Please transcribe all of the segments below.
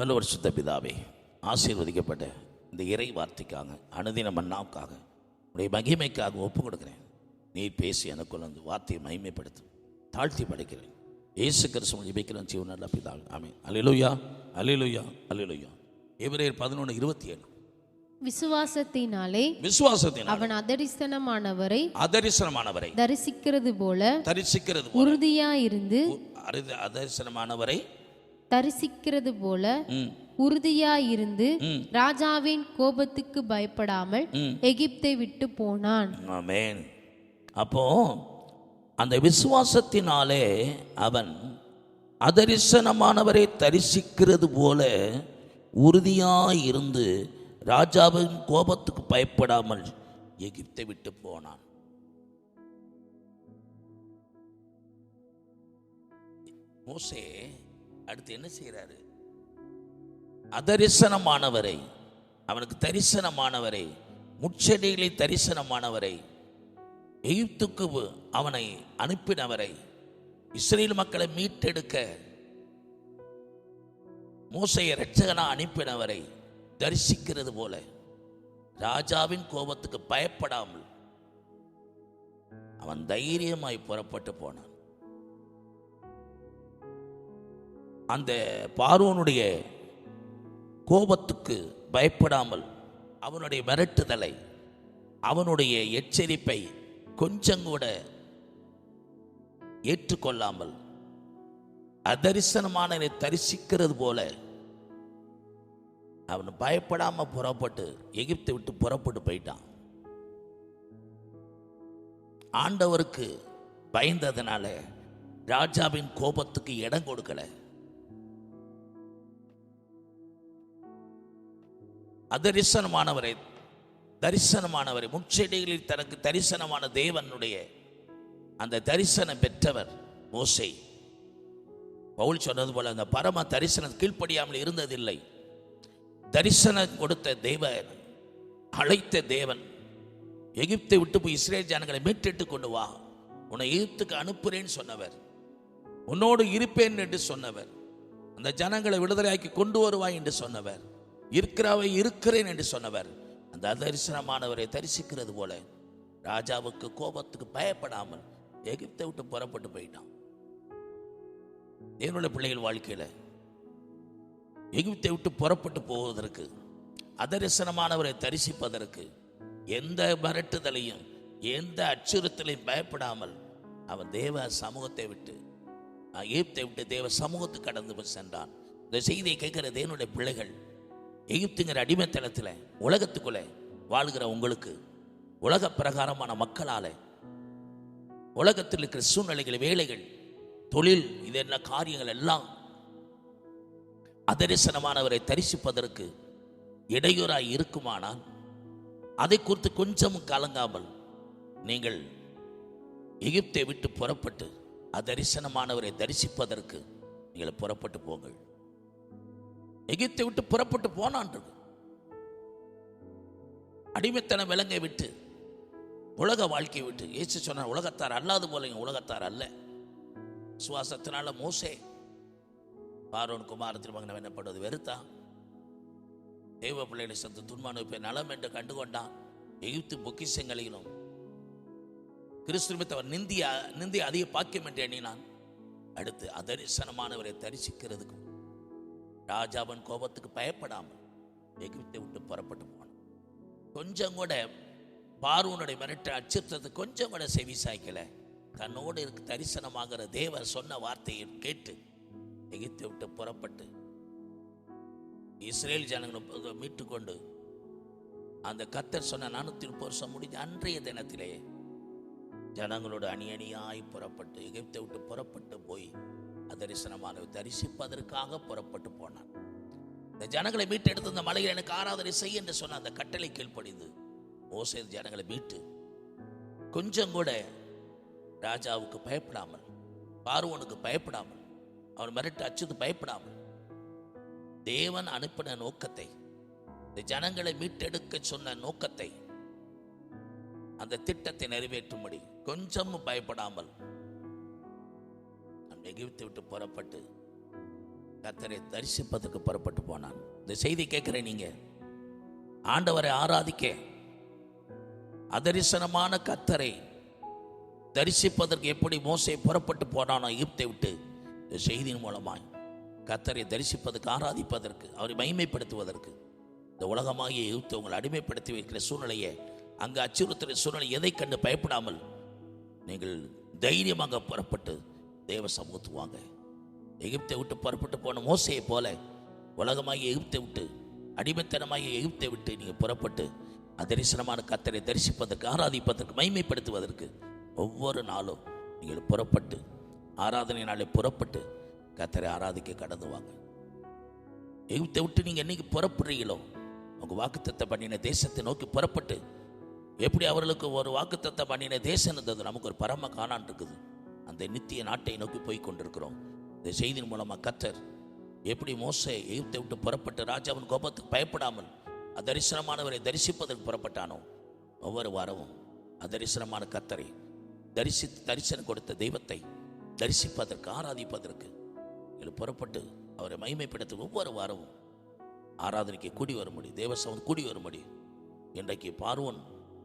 நல்ல ஒரு சுத்த பிதாவே ஆசீர்வதிக்கப்பட்ட இந்த இறை வார்த்தைக்காக அனுதின மன்னாவுக்காக உடைய மகிமைக்காக ஒப்பு கொடுக்குறேன் நீ பேசி எனக்குள்ள அந்த வார்த்தையை மகிமைப்படுத்தும் தாழ்த்தி படைக்கிறேன். இயேசு கிறிஸ்துவ ஜெபிக்கிறேன் ஜீவன் நல்ல பிதாவே. ஆமென். அலிலுயா அலிலுயா அலிலுயா எபிரேயர் பதினொன்று இருபத்தி ஏழு விசுவாசத்தினாலே விசுவாசத்தினால் அவன் அதரிசனமானவரை அதரிசனமானவரை தரிசிக்கிறது போல தரிசிக்கிறது போல உறுதியாயிருந்து அரிது அதரிசனமானவரை தரிசிக்கிறது போல உறுதியாயிருந்து ராஜாவின் கோபத்துக்கு பயப்படாமல் எகிப்தை விட்டு போனான். ஆமென். அப்போ அந்த விசுவாசத்தினாலே அவன் அதரிசனமானவரை தரிசிக்கிறது போல உறுதியாய் இருந்து ராஜாவின் கோபத்துக்கு பயப்படாமல் எகிப்தை விட்டு போனான். மோசே அடுத்து என்ன செய்கிறாரு? அதரிசனமானவரை அவனுக்கு தரிசனமானவரை முச்செடிகளை தரிசனமானவரை எகிப்துக்கு அவனை அனுப்பினவரை இஸ்ரேல் மக்களை மீட்டெடுக்க மூசையை ரட்சகனா அனுப்பினவரை தரிசிக்கிறது போல ராஜாவின் கோபத்துக்கு பயப்படாமல் அவன் தைரியமாய் புறப்பட்டு போனான். அந்த பார்வோனுடைய கோபத்துக்கு பயப்படாமல் அவனுடைய மிரட்டுதலை அவனுடைய எச்சரிப்பை கொஞ்சம் கூட ஏற்றுக்கொள்ளாமல் அதரிசனமான தரிசிக்கிறது போல அவன் பயப்படாம புறப்பட்டு எகிப்தை விட்டு புறப்பட்டு போயிட்டான். ஆண்டவருக்கு பயந்ததுனால ராஜாவின் கோபத்துக்கு இடம் கொடுக்கலை. அதரிசனமானவரை தரிசனமானவரை. முச்செடிகளில் தனக்கு தரிசனமான தேவனுடைய அந்த தரிசனம் பெற்றவர் மோசை. பவுல் சொன்னது போல அந்த பரம தரிசனம் கீழ்ப்படியாமல் இருந்ததில்லை. தரிசனம் கொடுத்த தேவன் அழைத்த தேவன் எகிப்தை விட்டு போய் இஸ்ரேல் ஜனங்களை மீட்டெட்டு கொண்டு வா உன்னை எகிப்துக்கு அனுப்புறேன்னு சொன்னவர். உன்னோடு இருப்பேன் என்று சொன்னவர். அந்த ஜனங்களை விடுதலையாக்கி கொண்டு வருவாய் என்று சொன்னவர். இருக்கிறவை இருக்கிறேன் என்று சொன்னவர். அந்த தரிசனமானவரை தரிசிக்கிறது போல ராஜாவுக்கு கோபத்துக்கு பயப்படாமல் எகிப்தை விட்டு புறப்பட்டு போயிட்டான். என்னுடைய பிள்ளைகள் வாழ்க்கையில எகிப்தை விட்டு புறப்பட்டு போவதற்கு அதரிசனமானவரை தரிசிப்பதற்கு எந்த மிரட்டுதலையும் எந்த அச்சுறுத்தலையும் பயப்படாமல் அவன் தேவ சமூகத்தை விட்டு எகிப்தை விட்டு தேவ சமூகத்துக்கு கடந்து போய் சென்றான். இந்த செய்தியை கேட்கிற என்னுடைய பிள்ளைகள் எகிப்துங்கிற அடிமைத்தனத்தில் உலகத்துக்குள்ளே வாழ்கிற உங்களுக்கு உலக பிரகாரமான மக்களால் உலகத்தில் இருக்கிற சூழ்நிலைகள் வேலைகள் தொழில் இது என்ன காரியங்கள் எல்லாம் அதரிசனமானவரை தரிசிப்பதற்கு இடையூறாய் இருக்குமானால் அதை குறித்து கொஞ்சமும் கலங்காமல் நீங்கள் எகிப்தை விட்டு புறப்பட்டு அதரிசனமானவரை தரிசிப்பதற்கு நீங்கள் புறப்பட்டு போங்கள். எகிப்தை விட்டு புறப்பட்டு போனான்றது. அடிமைத்தனம் விலங்கை விட்டு உலக வாழ்க்கையை விட்டு. ஏசு சொன்னார் உலகத்தார் அல்லாது போலங்க உலகத்தார் அல்ல. சுவாசத்தினால மோசே பாரோன் குமார திருமகன் என்னப்படுவது வெறுத்தான் தெய்வ பிள்ளைகளை சத்து துன்மானுப்பை நலம் என்று கண்டுகொண்டான். எகிப்து பொக்கிஷங்களையிலும் கிறிஸ்துவத்தவர் நிந்திய நிந்திய அதிக பாக்கியம் என்று எண்ணினான். அடுத்து அதரிசனமானவரை தரிசிக்கிறதுக்கும் ராஜாவன் கோபத்துக்கு பயப்படாமல் எகிப்தை விட்டு புறப்பட்டு போனான். கொஞ்சம் கூட பார்வனுடைய மிரட்ட அச்சுறுத்தது கொஞ்சம் கூட செவி சாய்க்கல. தன்னோடு இருக்கு தரிசனமாகிற தேவர் சொன்ன வார்த்தையை கேட்டு எகிப்தை விட்டு புறப்பட்டு இஸ்ரேல் ஜனங்களை மீட்டு கொண்டு அந்த கத்தர் சொன்ன நானூற்றி முப்பது வருஷம் முடிஞ்ச அன்றைய தினத்திலே ஜனங்களோட அணி அணியாய் புறப்பட்டு எகிப்தை விட்டு புறப்பட்டு போய் அதரிசனமான தரிசிப்பதற்காக புறப்பட்டு போனான். இந்த ஜனங்களை மீட்டெடுத்து இந்த மலையில் எனக்கு ஆராதனை செய் என்று சொன்ன அந்த கட்டளை கீழ்ப்படிந்து ஓசை ஜனங்களை மீட்டு கொஞ்சம் கூட ராஜாவுக்கு பயப்படாமல் பார்வனுக்கு பயப்படாமல் அவன் மிரட்டு அச்சுது பயப்படாமல் தேவன் அனுப்பின நோக்கத்தை இந்த ஜனங்களை மீட்டெடுக்க சொன்ன நோக்கத்தை அந்த திட்டத்தை நிறைவேற்றும்படி கொஞ்சமும் பயப்படாமல் நம் எகிப்தை விட்டு புறப்பட்டு கத்தரை தரிசிப்பதற்கு புறப்பட்டு போனான். இந்த செய்தி கேட்குறேன் நீங்க. ஆண்டவரை ஆராதிக்க அதரிசனமான கத்தரை தரிசிப்பதற்கு எப்படி மோசை புறப்பட்டு போனானோ எகிப்தை விட்டு இந்த செய்தியின் மூலமாய் கத்தரை தரிசிப்பதற்கு ஆராதிப்பதற்கு அவரை மகிமைப்படுத்துவதற்கு இந்த உலகமாகிய எகிப்தை உங்களை அடிமைப்படுத்தி வைக்கிற சூழ்நிலையை அங்கு அச்சுறுத்துகிற சூழ்நிலை எதை கண்டு பயப்படாமல் நீங்கள் தைரியமாக புறப்பட்டு தேவ சமூகத்துக்கு வாங்க எகிப்தை விட்டு புறப்பட்டு போன மோசையை போல உலகமாகி எகிப்தை விட்டு அடிமைத்தனமாகி எகிப்தை விட்டு நீங்கள் புறப்பட்டு அதரிசனமான கத்தரை தரிசிப்பதற்கு ஆராதிப்பதற்கு மைமைப்படுத்துவதற்கு ஒவ்வொரு நாளும் நீங்கள் புறப்பட்டு ஆராதனை நாளை புறப்பட்டு கத்தரை ஆராதிக்க கடந்து வாங்க. எகிப்தை விட்டு நீங்கள் என்னைக்கு புறப்படுறீங்களோ உங்கள் வாக்குத்தத்தை பண்ணின தேசத்தை நோக்கி புறப்பட்டு எப்படி அவர்களுக்கு ஒரு வாக்குத்தத்தை பண்ணின தேசம் இருந்தது? நமக்கு ஒரு பரம காணான் இருக்குது. அந்த நித்திய நாட்டை நோக்கி போய் கொண்டிருக்கிறோம். இந்த செய்தியின் மூலமாக கத்தர் எப்படி மோச எகிப்தை விட்டு புறப்பட்டு ராஜாவின் கோபத்துக்கு பயப்படாமல் அதரிசனமானவரை தரிசிப்பதற்கு புறப்பட்டானோ? ஒவ்வொரு வாரமும் அதரிசனமான கத்தரை தரிசித்து தரிசனம் கொடுத்த தெய்வத்தை தரிசிப்பதற்கு ஆராதிப்பதற்கு இதில் புறப்பட்டு அவரை மகிமைப்படுத்த ஒவ்வொரு வாரமும் ஆராதனைக்கு கூடி வரும்படி தேவசவன் கூடி வரும்படி இன்றைக்கு பார்வன்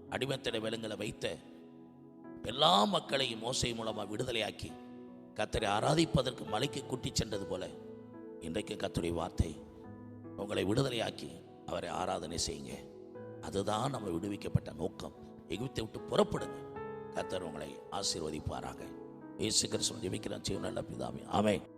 அடிமைத்தட விலங்களை வைத்த எல்லா மக்களையும் மோசை மூலமாக விடுதலையாக்கி கத்தரை ஆராதிப்பதற்கு மலைக்கு கூட்டி சென்றது போல இன்றைக்கு கத்துடைய வார்த்தை உங்களை விடுதலையாக்கி அவரை ஆராதனை செய்யுங்க. அதுதான் நம்ம விடுவிக்கப்பட்ட நோக்கம். எகிப்தை விட்டு புறப்படுங்க. கத்தர் உங்களை ஆசீர்வதிப்பாராக. ஏசு கிருஷ்ணன் ஜெபிக்கிறான் செய்யும் நல்ல பிதாவே. ஆமே